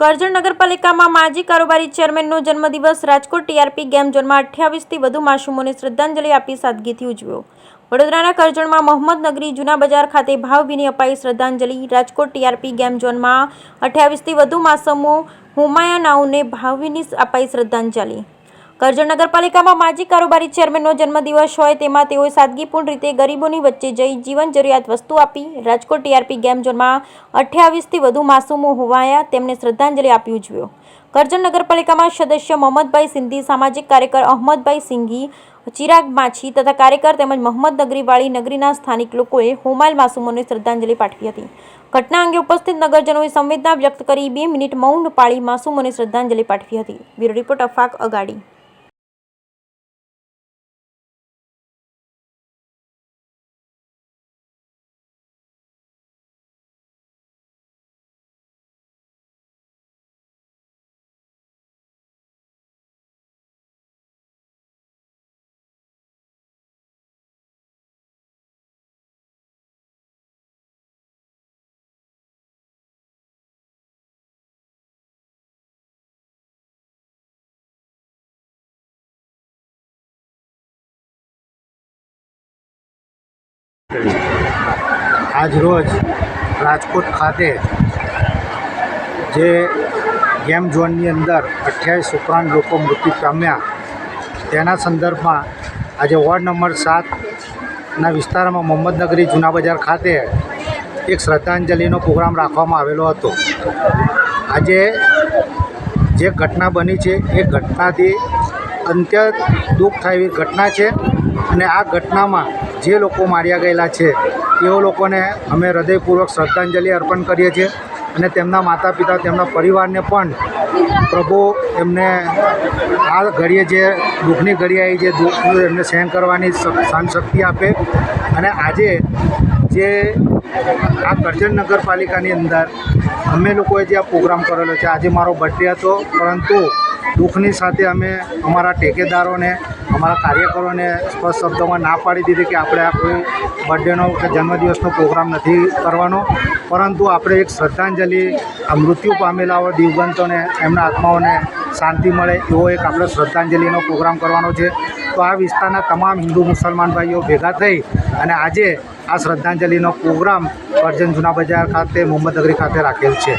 કરજણ નગરપાલિકામાં માજી કારોબારી ચેરમેનનો જન્મદિવસ રાજકોટ ટીઆરપી ગેમ ઝોનમાં અઠ્યાવીસથી વધુ માસૂમોને શ્રદ્ધાંજલિ આપી સાદગીથી ઉજવ્યો. વડોદરાના કરજણમાં મોહમ્મદનગરી જૂના બજાર ખાતે ભાવભીની અપાઈ શ્રદ્ધાંજલિ. રાજકોટ ટીઆરપી ગેમ ઝોનમાં અઠ્યાવીસથી વધુ માસૂમો હુમાયાનાઓને ભાવભીની અપાઈ શ્રદ્ધાંજલિ. કરજણ નગરપાલિકામાં માજી કારોબારી ચેરમેનનો જન્મદિવસ હોય તેમાં તેઓએ સાદગીપૂર્ણ રીતે ગરીબોની વચ્ચે જઈ જીવન જરૂરિયાત વસ્તુ આપી. રાજકોટ ટીઆરપી ગેમ ઝોનમાં અઠ્યાવીસથી વધુ માસૂમો હોવાયા તેમને શ્રદ્ધાંજલિ આપી ઉજવ્યો. કરજણ નગરપાલિકામાં સદસ્ય મોહમ્મદભાઈ સિંધી, સામાજિક કાર્યકર અહમદભાઈ સિંઘી, ચિરાગ માછી તથા કાર્યકર તેમજ મોહમ્મદ નગરીવાળી નગરીના સ્થાનિક લોકોએ હોમાયલ માસૂમોને શ્રદ્ધાંજલિ પાઠવી હતી. ઘટના અંગે ઉપસ્થિત નગરજનોએ સંવેદના વ્યક્ત કરી બે મિનિટ મૌન પાળી માસૂમોને શ્રદ્ધાંજલિ પાઠવી હતી. બ્યુરો રિપોર્ટ અફાક અગાડી. આજ રોજ રાજકોટ ખાતે જે ગેમ ઝોનની અંદર અઠ્યાવીસ ઉપરાંત લોકો મૃત્યુ પામ્યા, તેના સંદર્ભમાં આજે વોર્ડ નંબર સાતના વિસ્તારમાં મોહમ્મદનગરી જૂના બજાર ખાતે એક શ્રદ્ધાંજલિનો પ્રોગ્રામ રાખવામાં આવેલો હતો. આજે જે ઘટના બની છે, એ ઘટનાથી અત્યંત દુઃખ થાય એવી ઘટના છે અને આ ઘટનામાં જે લોકો માર્યા ગયેલા છે, તેઓ લોકોને અમે હૃદયપૂર્વક શ્રદ્ધાંજલિ અર્પણ કરીએ છીએ અને તેમના માતા પિતા તેમના પરિવારને પણ પ્રભુ એમને આ ઘડીએ જે દુઃખની ઘડી આવી, જે દુઃખ એમને સહન કરવાની સહન શક્તિ આપે અને આજે જે આ કરજણ નગરપાલિકાની અંદર અમે લોકોએ જે આ પ્રોગ્રામ કરેલો છે, આજે મારો બર્થડે હતો, પરંતુ દુઃખની સાથે અમે અમારા ટેકેદારોને, અમારા કાર્યકરોને સ્પષ્ટ શબ્દોમાં ના પાડી દીધી કે આપણે આ કોઈ બર્થડેનો કે જન્મદિવસનો પ્રોગ્રામ નથી કરવાનો. પરંતુ આપણે એક શ્રદ્ધાંજલિ, આ મૃત્યુ પામેલા હોય દિવગંતોને એમના આત્માઓને શાંતિ મળે એવો એક આપણે શ્રદ્ધાંજલિનો પ્રોગ્રામ કરવાનો છે. તો આ વિસ્તારના તમામ હિન્દુ મુસલમાન ભાઈઓ ભેગા થઈ અને આજે આ શ્રદ્ધાંજલિનો પ્રોગ્રામ કરજણ જૂના બજાર ખાતે મોહમ્મદ નગરી ખાતે રાખેલ છે.